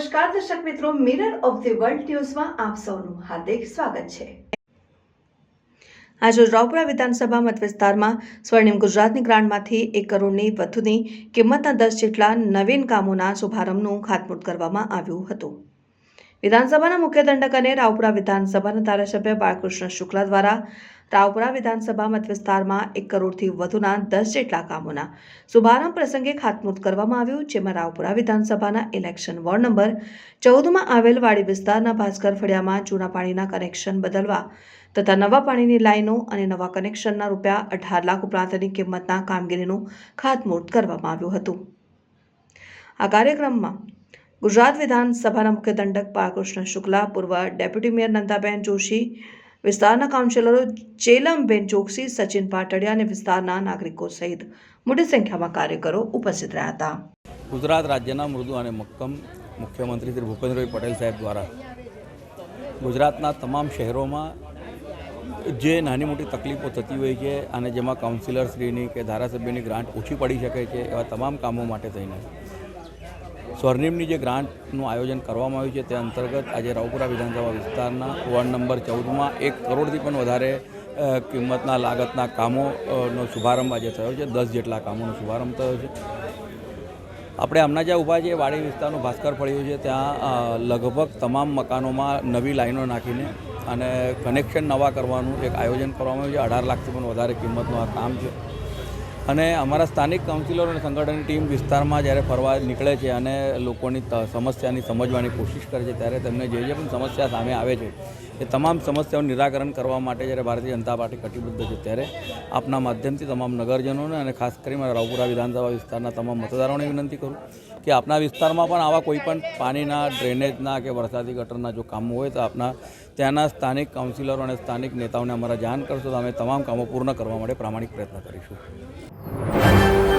નમસ્કાર, દર્શક મિત્રો મિરર ઓફ ધી વર્લ્ડ ન્યૂઝમાં આપ સૌનું હાર્દિક સ્વાગત છે. આજે રાવપુરા વિધાનસભા મત વિસ્તારમાં સ્વર્ણિમ ગુજરાતની ગ્રાન્ટમાંથી એક કરોડની વધુની કિંમતના દસ જેટલા નવીન કામોના શુભારંભનું ખાતમુહૂર્ત કરવામાં આવ્યું હતું. વિધાનસભાના મુખ્ય દંડક અને રાવપુરા વિધાનસભાના ધારાસભ્ય બાળકૃષ્ણ શુક્લા દ્વારા રાવપુરા વિધાનસભા મતવિસ્તારમાં એક કરોડથી વધુના દસ જેટલા કામોના શુભારંભ પ્રસંગે ખાતમુહૂર્ત કરવામાં આવ્યું, જેમાં રાવપુરા વિધાનસભાના ઇલેક્શન વોર્ડ નંબર ચૌદમાં આવેલ વાડી વિસ્તારના ભાસ્કર ફળિયામાં જૂના પાણીના કનેક્શન બદલવા તથા નવા પાણીની લાઈનો અને નવા કનેક્શનના રૂપિયા અઢાર લાખ ઉપરાંતની કિંમતના કામગીરીનું ખાતમુહૂર્ત કરવામાં આવ્યું હતું. આ કાર્યક્રમમાં ગુજરાત વિધાનસભાના મુખ્ય દંડક બાળકૃષ્ણ શુક્લા, પૂર્વ ડેપ્યુટી મેયર નંદાબેન જોશી, વિસ્તારના કાઉન્સિલરો ચેલમબેન ચોકસી, સચિન પાટડિયા અને વિસ્તારના નાગરિકો સહિત મોટી સંખ્યામાં કાર્યકરો ઉપસ્થિત રહ્યા હતા. ગુજરાત રાજ્યના મૃદુ અને મક્કમ મુખ્યમંત્રી શ્રી ભૂપેન્દ્રભાઈ પટેલ સાહેબ દ્વારા ગુજરાતના તમામ શહેરોમાં જે નાની મોટી તકલીફો થતી હોય છે અને જેમાં કાઉન્સિલરશ્રીની કે ધારાસભ્યની ગ્રાન્ટ ઓછી પડી શકે છે, એવા તમામ કામો માટે થઈને સ્વર્ણિમની જે ગ્રાન્ટનું આયોજન કરવામાં આવ્યું છે તે અંતર્ગત આજે રાવપુરા વિધાનસભા વિસ્તારના વોર્ડ નંબર ચૌદમાં એક કરોડથી પણ વધારે કિંમતના લાગતના કામોનો શુભારંભ આજે થયો છે. દસ જેટલા કામોનો શુભારંભ થયો છે. આપણે હમણાં જ્યાં ઊભા છીએ, વાડી વિસ્તારનું ભાસ્કર પડ્યું છે, ત્યાં લગભગ તમામ મકાનોમાં નવી લાઈનો નાખીને અને કનેક્શન નવા કરવાનું એક આયોજન કરવામાં આવ્યું છે. અઢાર લાખથી પણ વધારે કિંમતનું આ કામ છે. અને અમારા સ્થાનિક કાઉન્સિલર અને સંગઠનની ટીમ વિસ્તારમાં જ્યારે ફરવા નીકળે છે અને લોકોની સમસ્યાની સમજવાની કોશિશ કરે છે, ત્યારે તેમને જે જે પણ સમસ્યા સામે આવે છે, એ તમામ સમસ્યાઓનું નિરાકરણ કરવા માટે જ્યારે ભારતીય જનતા પાર્ટી કટિબદ્ધ છે, ત્યારે આપના માધ્યમથી તમામ નગરજનોને અને ખાસ કરીને રાવપુરા વિધાનસભા વિસ્તારના તમામ મતદારોને વિનંતી કરું કે આપના વિસ્તારમાં પણ આવા કોઈપણ પાણીના, ડ્રેનેજના કે વરસાદી ગટરના જો કામો હોય તો આપના ત્યાંના સ્થાનિક કાઉન્સિલરો અને સ્થાનિક નેતાઓને અમારા જાણ કરશો, તો અમે તમામ કામો પૂર્ણ કરવા માટે પ્રામાણિક પ્રયત્ન કરીશું. you